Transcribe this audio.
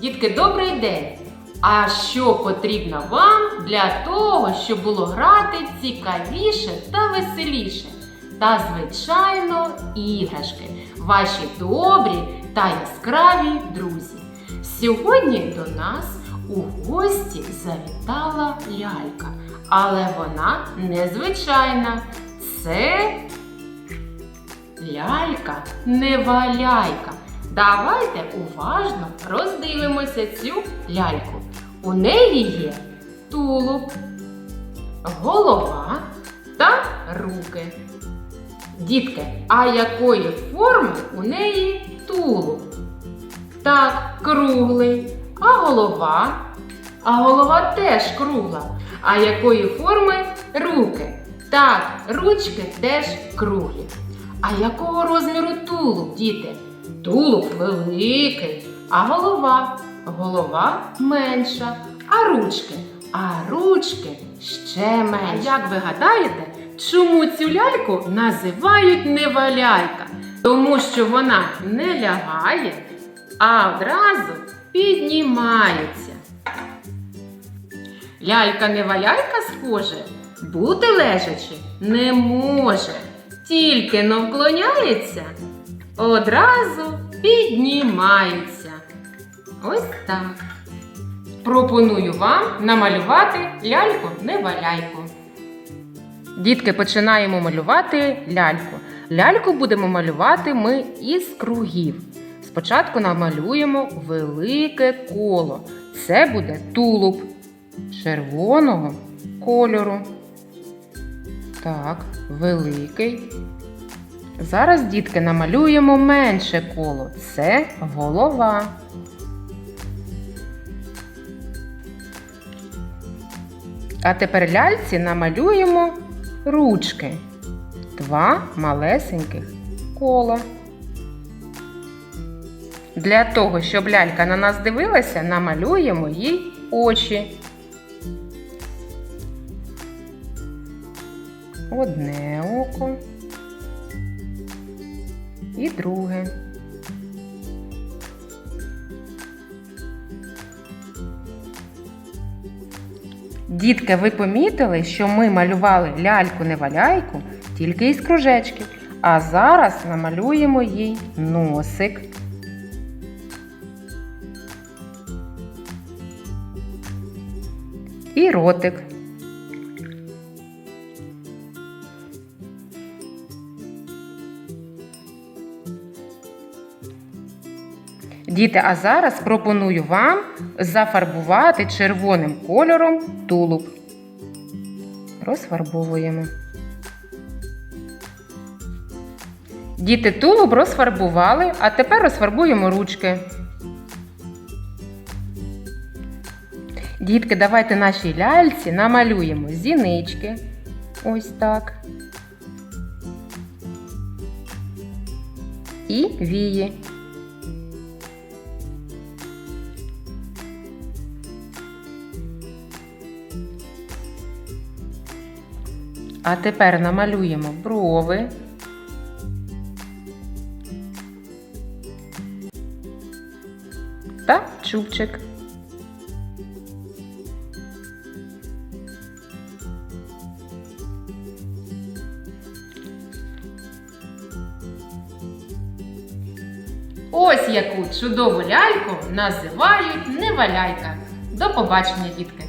Дітки, добрий день! А що потрібно вам для того, щоб було грати цікавіше та веселіше? Та, звичайно, іграшки, ваші добрі та яскраві друзі. Сьогодні до нас у гості завітала лялька, але вона незвичайна. Це лялька неваляйка. Давайте уважно роздивимося цю ляльку. У неї є тулуб, голова та руки. Дітки, а якої форми у неї тулуб? Так, круглий. А голова? А голова теж кругла. А якої форми руки? Так, ручки теж круглі. А якого розміру тулуб, діти? Тулуб великий, а голова? Голова менша. А ручки? А ручки ще менші. Як ви гадаєте, чому цю ляльку називають неваляйка? Тому що вона не лягає, а одразу піднімається. Лялька неваляйка схоже, бути лежачи не може, тільки но вклоняється, одразу піднімається. Ось так. Пропоную вам намалювати ляльку неваляйку. Дітки, починаємо малювати ляльку. Ляльку будемо малювати ми із кругів. Спочатку намалюємо велике коло. Це буде тулуб червоного кольору. Так, великий. Зараз, дітки, намалюємо менше коло. Це голова. А тепер ляльці намалюємо ручки. Два малесеньких кола. Для того, щоб лялька на нас дивилася, намалюємо їй очі. Одне око і друге. Дітки, ви помітили, що ми малювали ляльку-неваляйку тільки із кружечків, а зараз намалюємо їй носик. І ротик. Діти, а зараз пропоную вам зафарбувати червоним кольором тулуб. Розфарбовуємо. Діти тулуб розфарбували, а тепер розфарбуємо ручки. Дітки, давайте нашій ляльці намалюємо зінички. Ось так. І вії. А тепер намалюємо брови. Та чубчик. Ось яку чудову ляльку називають неваляйка. До побачення, дітки!